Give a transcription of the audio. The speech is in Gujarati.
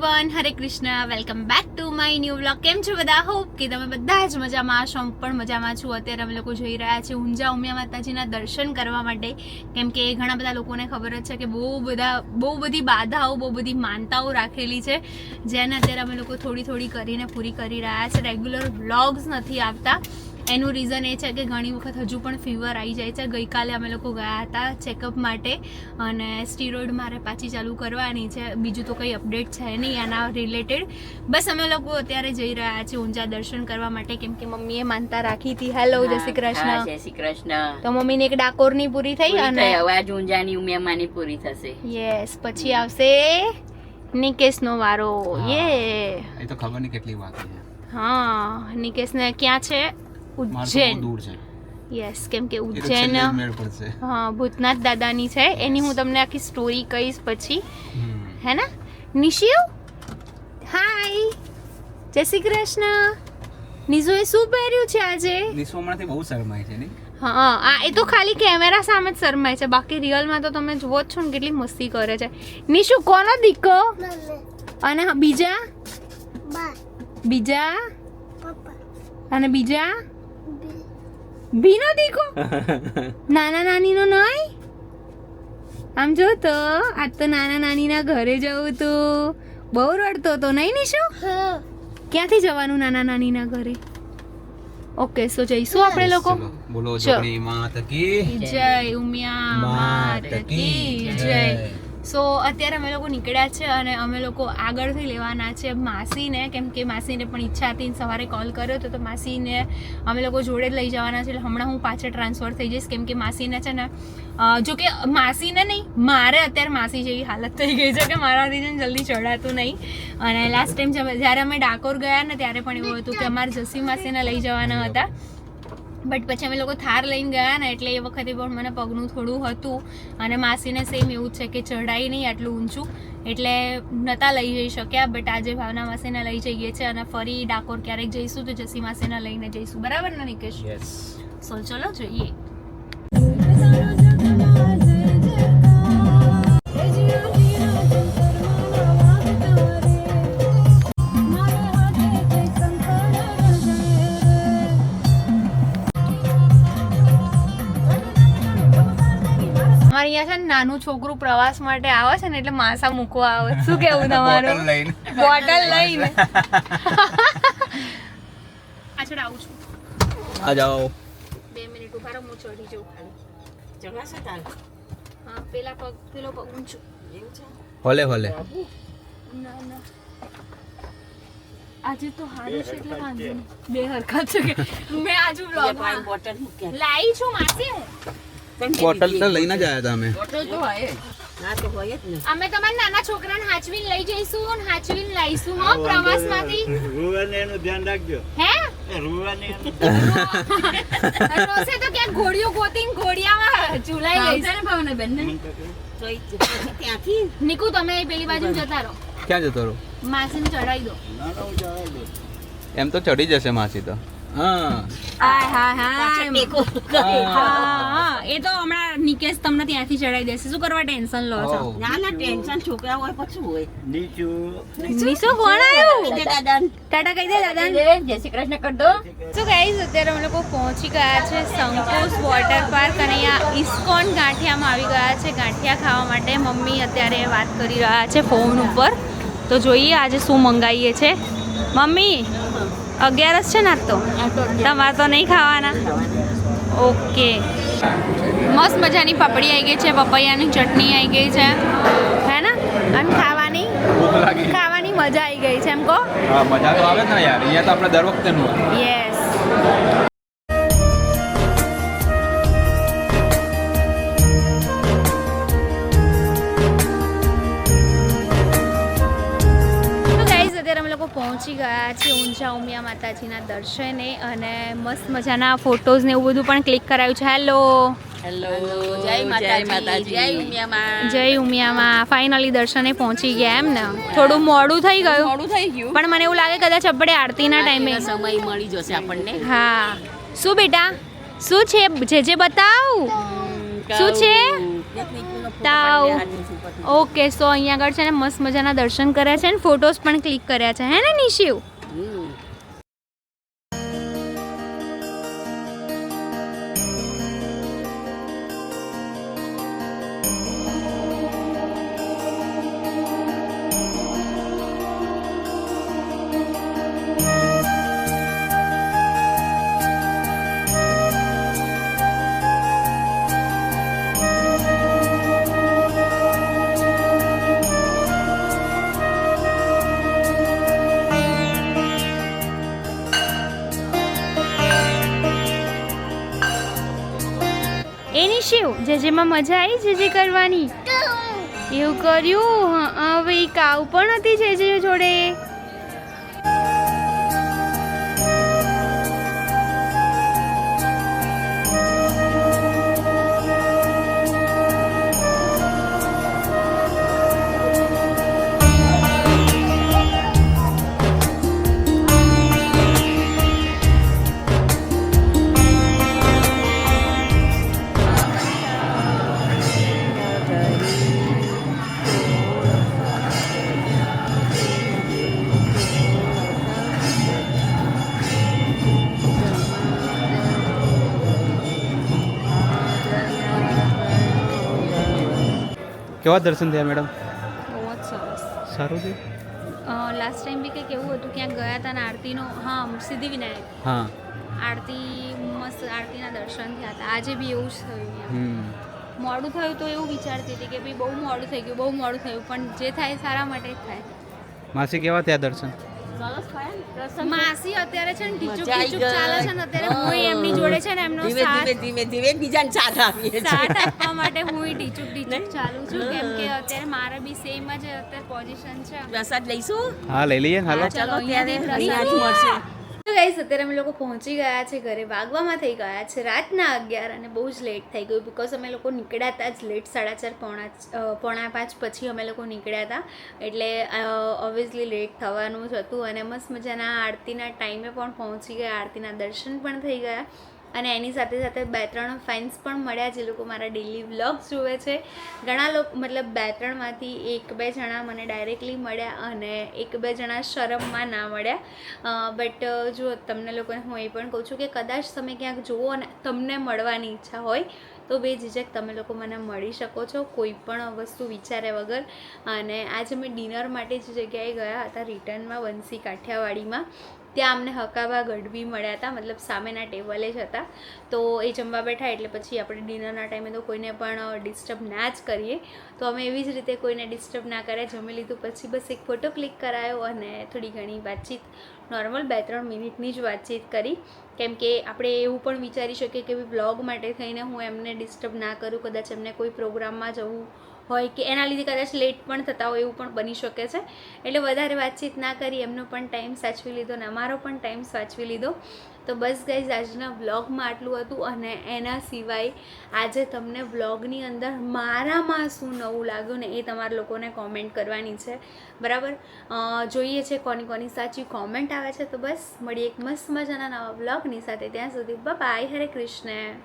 Everyone Hare Krishna welcome back to my new vlog કેમ છો બધા? હોપ કે તમે બધા જ મજામાં હશો. હું પણ મજામાં છું. અત્યારે અમે લોકો જઈ રહ્યા છીએ ઊંઝા ઉમિયા માતાજીના દર્શન કરવા માટે. કેમ કે ઘણા બધા લોકોને ખબર જ છે કે બહુ બધા, બહુ બધી બાધાઓ, બહુ બધી માનતાઓ રાખેલી છે. જેને અત્યારે અમે લોકો થોડી થોડી કરીને પૂરી કરી રહ્યા છે. રેગ્યુલર વ્લોગ્સ નથી આવતા. એનું રીઝન એ છે કે ઘણી વખત હજુ પણ ફીવર આવી જાય છે. ગઈકાલે અમે લોકો ગયા હતા ચેકઅપ માટે અને સ્ટીરોઇડ મારે પાછી ચાલુ કરવાની છે. બીજું તો કંઈ અપડેટ છે નહીં આના રિલેટેડ બસ અમે લોકો અત્યારે જઈ રહ્યા છીએ ઊંઝા દર્શન કરવા માટે કેમ કે મમ્મીએ માનતા રાખી હતી. હેલો જય શ્રી કૃષ્ણ. જય શ્રી કૃષ્ણ. તો મમ્મીને એક ડાકોરની પૂરી થઈ અને હવે આજ ઊંઝાની ઉમિયામાની પૂરી થશે. યસ પછી આવશે નિકેશનો વારો. યે એ તો ખબર નહીં કેટલી વાત છે. હા નિકેશને ક્યાં છે? ઉજ્જૈન. દૂર છે. યસ કેમ કે ઉજ્જૈન હા ભૂતનાથ દાદાની છે. એની હું તમને આખી સ્ટોરી કહીશ પછી. હે ને? નિશિવ હાય જય શ્રી કૃષ્ણ. નિઝુએ શું પહેર્યું છે આજે? નિશુ હમણાંથી બહુ શરમાય છે નહીં? હા આ એ તો ખાલી કેમેરા સામે જ શરમાય છે. બાકી રિયલમાં તો તમે જુઓ જ છો ને કેટલી મસ્તી કરે છે. નિશુ કોનો દીકો? અને બીજા? બીજા? અને બીજા? ભીનો દીકો? નાના નાનીનો નહીં? આમ જો તો આજ તો નાના નાનીના ઘરે જવું તું બહુ રડતો તો નહીં નિશુ? ક્યાંથી જવાનું નાના નાનીના ઘરે? ઓકે સો જઈશું આપણે લોકો? બોલો જય ઉમિયા માત કી જય. સો અત્યારે અમે લોકો નીકળ્યા છે અને અમે લોકો આગળથી લેવાના છે માસીને કેમ કે માસીને પણ ઈચ્છા હતી સવારે કોલ કર્યો હતો તો માસીને અમે લોકો જોડે જ લઈ જવાના છે. એટલે હમણાં હું પાછળ ટ્રાન્સફર થઈ જઈશ કેમ કે માસીને છે ને જો કે માસીને નહીં મારે અત્યારે માસી જેવી હાલત થઈ ગઈ છે કે મારાથી છે જલ્દી ચડાતું નહીં. અને લાસ્ટ ટાઈમ જ્યારે અમે ડાકોર ગયા ને ત્યારે પણ એવું હતું કે અમારે જસી માસીને લઈ જવાના હતા. બટ પછી અમે લોકો થાર લઈને ગયા ને એટલે એ વખતે પણ મને પગનું થોડું હતું અને માસીને સેમ એવું જ છે કે ચઢાઈ નહીં આટલું ઊંચું. એટલે નહોતા લઈ જઈ શક્યા બટ આજે ભાવના માસીને લઈ જઈએ છીએ અને ફરી ડાકોર ક્યારેક જઈશું તો જસી માસીને લઈને જઈશું. બરાબર ને નિકેશ? સો ચલો જોઈએ. નાનું છોકરું પ્રવાસ માટે આવે છે ને એટલે માસા મૂકવા આવે. શું કેવું બોટલ તમારું? લઈને. બોટલ લઈને. પાછળ આવું છું. આ જાઓ. બે મિનિટ ઊભા રહો હું ચડી જાઉં ખાલી. છે તાર હા પેલા પગ પેલો પગ ઊંચું. એવું છે? હોલે હોલે. ના ના. આજે તો હારું છે એટલે વાંધો નહીં. બે હરકત છે કે મેં આજુ બ્લોગ બોટલ મૂક્યા. લાવી છું માસી હું. બોટલ તો લઈને જ આવ્યા હતા અમે. બોટલ તો હોય જ. ના. તો હોય જ ને. અમે તમારા નાના છોકરાને હાચવીને લઈ જઈશું અને હાચવીને લાવીશું હો પ્રવાસમાંથી. રૂવાને એનું ધ્યાન રાખજો. હે? રૂવાને રોસે તો ક્યાંક ઘોડીઓ ગોતીને ઘોડિયામાં ઝુલાઈ લઈશ. તો ઈ જ પછી ત્યાંથી? નિકુ તમે પેલી બાજુ જતા રહો. ક્યાં જતો રહો? માસીને ચડાવી દો. એમ તો ચડી જશે માસી તો. હા. હા હા ટેકો હા એ તો હમણાં નિકેશ તમને ત્યાંથી ચડાવી દેશે. શું કરવા ટેન્શન લો છો? ના ના ટેન્શન છોકરા હોય પછી હોય. નીચું. નિશો કોણ આવ્યું? ટાટા કહી દે દાદા. જય શ્રી કૃષ્ણ કર દો. શું ગાઈસ અત્યારે અમે લોકો પહોંચી ગયા છે સંકોસ વોટર પાર્ક અને અહીંયા ઇસ્કોન ગાંઠિયામાં આવી ગયા છે. ગાંઠિયા ખાવા માટે મમ્મી અત્યારે વાત કરી રહ્યા છે ફોન ઉપર. તો જોઈએ આજે શું મંગાવીએ છે. મમ્મી અગિયારસ છે ને આજ તો? તમારે તો નહીં ખાવાના? ઓકે. મસ્ત મજાની પાપડી આવી ગઈ છે પપૈયાની ચટણી આવી ગઈ છે. હે ને? અને ખાવાની? ખાવાની મજા આવી ગઈ છે એમ કહો. હા મજા તો આવે ને યાર. અહીંયા તો આપણે દર વખતે નું. યસ પહોંચી ગયા છીએ ઊંઝા ઉમિયા માતાજીના દર્શને અને મસ્ત મજાના ફોટોઝ ને એવું બધું પણ ક્લિક કરાયું છે. હેલો હેલો જય માતાજી. જય ઉમિયામાં. જય ઉમિયામાં. ફાઇનલી દર્શને પહોંચી ગયા એમ ને? થોડું મોડું થઈ ગયું. મોડું થઈ ગયું. પણ મને એવું લાગે કદાચ આપણે આરતીના ટાઈમે. સમય મળી જશે આપણને. હા. શું બેટા? શું છે? જે જે બતાવ? શું છે? તાવ. ઓકે સો અહીંયા આગળ છે ને મસ્ત મજાના દર્શન કર્યા છે ને ફોટોસ પણ ક્લિક કર્યા છે હે ને નિશિવ? જેમાં મજા આવી છે જે કરવાની? એવું કર્યું? હવે કાવ પણ હતી જે જોડે. કેવા દર્શન થયા મેડમ? બહુ જ સરસ. સારું છે લાસ્ટ ટાઈમ બી કંઈક એવું હતું ક્યાંક ગયા હતા ને આરતીનો હા સિદ્ધિવિનાયક. હા. આરતી મસ્ત આરતીના દર્શન થયા હતા. આજે બી એવું જ થયું મોડું થયું તો એવું વિચારતી હતી કે ભાઈ બહુ મોડું થઈ ગયું બહુ મોડું થયું પણ જે થાય સારા માટે જ થાય. માસી કેવા થયા દર્શન? માસી અત્યારે છે ને ઢીચુક મજા ઢીચુક ચાલે છે ને અત્યારે હું એમની જોડે છે ને એમનો ધીમે ધીમે સાથ ધીમે ધીમે બીજાને સાથ આપીએ સાથ આપવા માટે હું ઢીચુક ઢીચુક ચાલુ છું કેમ કે અત્યારે મારે બી સેમ જ અત્યારે પોઝિશન છે. પ્રસાદ લઈશું? હા લઈ લઈએ હાલો. ચાલો ત્યારે જ મળશે. ગાઈસ અત્યારે અમે લોકો પહોંચી ગયા છે ઘરે. વાગવામાં થઈ ગયા છે રાતના અગિયાર અને બહુ જ લેટ થઈ ગયું બિકોઝ અમે લોકો નીકળ્યા હતા જ લેટ સાડા ચાર પોણા પોણા પાંચ પછી અમે લોકો નીકળ્યા હતા. એટલે ઓબ્વિયસલી લેટ થવાનું જ હતું અને મસ્ત મજાના આરતીના ટાઈમે પણ પહોંચી ગયા. આરતીના દર્શન પણ થઈ ગયા. અને એની સાથે સાથે બે ત્રણ ફેન્સ પણ મળ્યા જે લોકો મારા ડેલી વ્લોગ્સ જુએ છે. ઘણા લોકો, મતલબ બે ત્રણમાંથી એક, બે જણા મને ડાયરેક્ટલી મળ્યા અને એક, બે જણા શરમમાં ના મળ્યા. બટ જો તમને લોકોને હું એ પણ કહું છું કે કદાચ તમે ક્યાંક જુઓ અને તમને મળવાની ઈચ્છા હોય, તો બે ઝીઝક તમે લોકો મને મળી શકો છો કોઈ પણ વસ્તુ વિચાર્યા વગર. અને આજે અમે ડિનર માટે જે જગ્યાએ ગયા હતા રિટર્નમાં વંશી કાઠિયાવાડીમાં. ત્યાં અમને હકાબા ગઢવી મળ્યા હતા, મતલબ સામેના ટેબલે જ હતા. તો એ જમવા બેઠા એટલે પછી આપણે ડિનરના ટાઈમે તો કોઈને પણ ડિસ્ટર્બ ના જ કરીએ. તો અમે એવી જ રીતે કોઈને ડિસ્ટર્બ ના કર્યા. જમી લીધું પછી બસ એક ફોટો ક્લિક કરાયો અને થોડી ઘણી વાતચીત નોર્મલ બે ત્રણ મિનિટની જ વાતચીત કરી. કેમ કે આપણે એવું પણ વિચારી શકીએ કે બ્લોગ માટે થઈને હું એમને ડિસ્ટર્બ ના કરું, કદાચ એમને કોઈ પ્રોગ્રામમાં જવું હોય કે એના લીધે કદાચ લેટ પણ થતા હોય એવું પણ બની શકે છે. એટલે વધારે વાતચીત ના કરી, એમનો પણ ટાઈમ સાચવી લીધો ને અમારો પણ ટાઈમ સાચવી લીધો. તો બસ ગાઈઝ આજના વ્લોગમાં આટલું હતું અને એના સિવાય આજે તમને વ્લોગની અંદર મારામાં શું નવું લાગ્યું ને એ તમારા લોકોને કોમેન્ટ કરવાની છે. બરાબર? જોઈએ છે કોની કોની સાચી કોમેન્ટ આવે છે. તો બસ, મળીએ એક મસ્ત મજાના નવા વ્લોગની સાથે. ત્યાં સુધી બાય હરે કૃષ્ણ.